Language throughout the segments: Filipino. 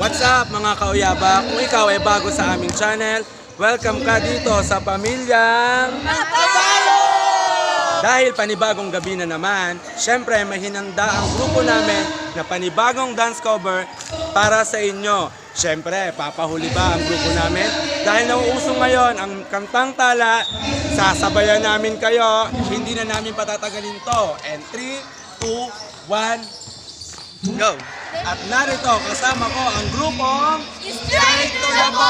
What's up mga kauyaba? Kung ikaw ay bago sa aming channel, welcome ka dito sa Pamilyang Dahil panibagong gabi na naman, syempre may hinanda ang grupo namin na panibagong dance cover para sa inyo. Syempre, papahuli ba ang grupo namin? Dahil nauuso ngayon ang kantang tala, sasabayan namin kayo, hindi na namin patatagalin to. And 3, 2, 1, go! At narito, kasama ko ang grupong Straight to the point!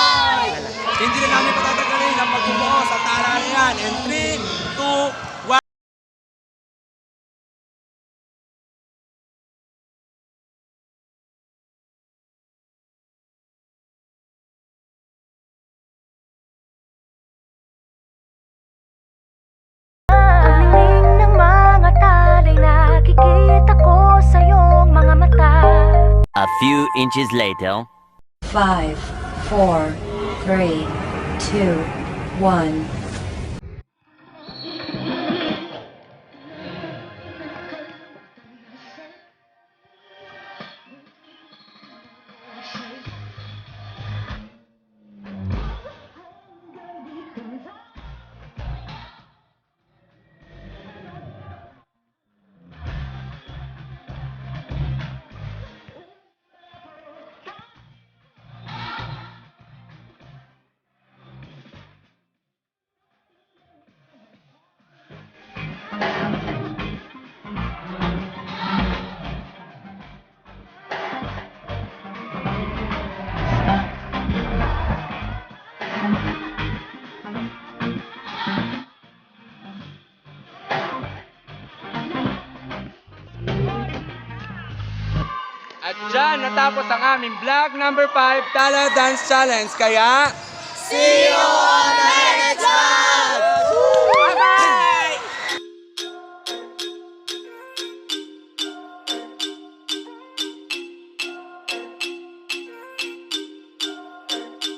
A few inches later. Five, four, three, two, one. At dyan natapos ang aming vlog number 5 Tala Dance Challenge. Kaya, See you on